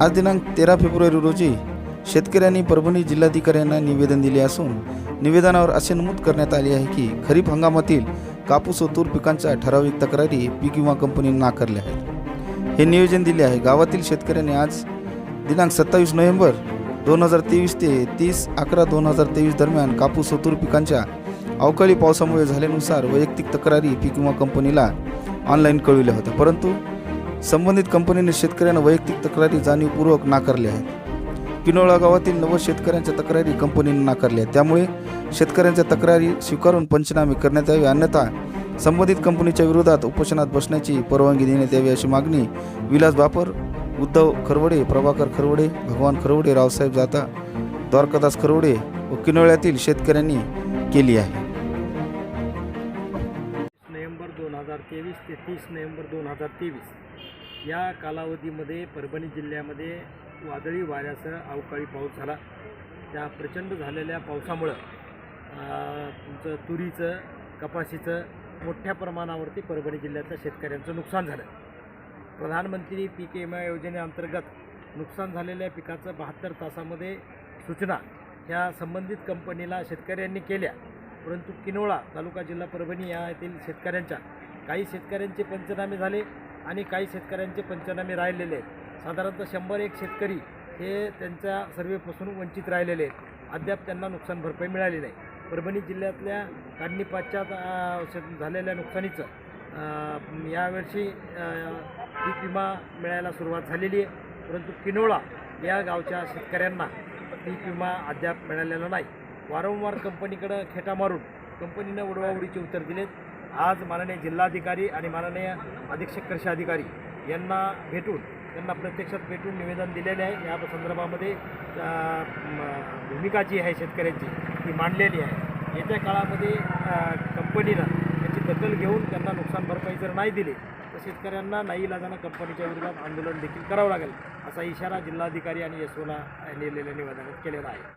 आज दिनांक तेरा फेब्रुवारी रोजी शेतकऱ्यांनी परभणी जिल्हाधिकाऱ्यांना निवेदन दिले असून निवेदनावर असे नमूद करण्यात आले आहे की खरीप हंगामातील कापूस व तूर पिकांच्या ठराविक तक्रारी पीक विमा कंपनीने नाकारल्या आहेत. हे नियोजन दिले आहे. गावातील शेतकऱ्यांनी आज दिनांक सत्तावीस नोव्हेंबर दोन हजार तेवीस ते तीस अकरा दोन हजार तेवीस दरम्यान कापूस व तूर पिकांच्या अवकाळी पावसामुळे झाल्यानुसार वैयक्तिक तक्रारी पीक विमा कंपनीला ऑनलाईन कळविल्या होत्या. परंतु संबंधित कंपनीने शेतकऱ्यांना वैयक्तिक तक्रारी जाणीवपूर्वक नाकारल्या आहेत. किनोळा गावातील नव्वद शेतकऱ्यांच्या तक्रारी कंपनीने नाकारल्या त्यामुळे शेतकऱ्यांच्या तक्रारी स्वीकारून पंचनामे करण्यात यावे. अन्यथा संबंधित कंपनीच्या विरोधात उपोषणात बसण्याची परवानगी देण्यात यावी अशी मागणी विलास बापर उद्धव खरवडे प्रभाकर खरवडे भगवान खरवडे रावसाहेब जाता द्वारकादास खरवडे व किनोळ्यातील शेतकऱ्यांनी केली आहे. नोव्हेंबर दोन हजार तेवीस ते तीस नोव्हेंबर दोन हजार तेवीस. या कालावधीमध्ये परभणी जिल्ह्यामध्ये वादळी वाऱ्यासह अवकाळी पाऊस झाला. त्या प्रचंड झालेल्या पावसामुळं तुमचं तुरीचं कपाशीचं मोठ्या प्रमाणावरती परभणी जिल्ह्यातल्या शेतकऱ्यांचं नुकसान झालं. प्रधानमंत्री पीक विमा योजनेअंतर्गत नुकसान झालेल्या पिकाचं बहात्तर तासामध्ये सूचना ह्या संबंधित कंपनीला शेतकऱ्यांनी केल्या. परंतु किनोळा तालुका जिल्हा परभणी या येथील शेतकऱ्यांच्या काही शेतकऱ्यांचे पंचनामे झाले. आणि काही शेतकऱ्यांचे पंचनामे राहिलेले आहेत. साधारणतः शंभर एक शेतकरी हे त्यांच्या सर्वेपासून वंचित राहिलेले आहेत. अद्याप त्यांना नुकसान भरपाई मिळाली नाही. परभणी जिल्ह्यातल्या काढणी पाश्चात झालेल्या नुकसानीचं यावर्षी पीक विमा मिळायला सुरुवात झालेली आहे. परंतु किनोळा या गावच्या शेतकऱ्यांना पीक विमा अद्याप मिळालेला नाही. वारंवार कंपनीकडं खेटा मारून कंपनीनं उडवाउडीचे उत्तर दिलेत. आज माननीय जिल्हाधिकारी आणि माननीय अधीक्षक कृषी अधिकारी यांना भेटून त्यांना प्रत्यक्षात भेटून निवेदन दिलेले आहे. या संदर्भामध्ये भूमिका जी आहे शेतकऱ्यांची ती मांडलेली आहे. येत्या काळामध्ये कंपनीनं त्याची दखल घेऊन त्यांना नुकसान भरपाई जर नाही दिली तर शेतकऱ्यांना नाही इलाजानं कंपनीच्या विरोधात आंदोलन देखील करावं लागेल असा इशारा जिल्हाधिकारी आणि एसओला लिहिलेल्या निवेदनात केलेला आहे.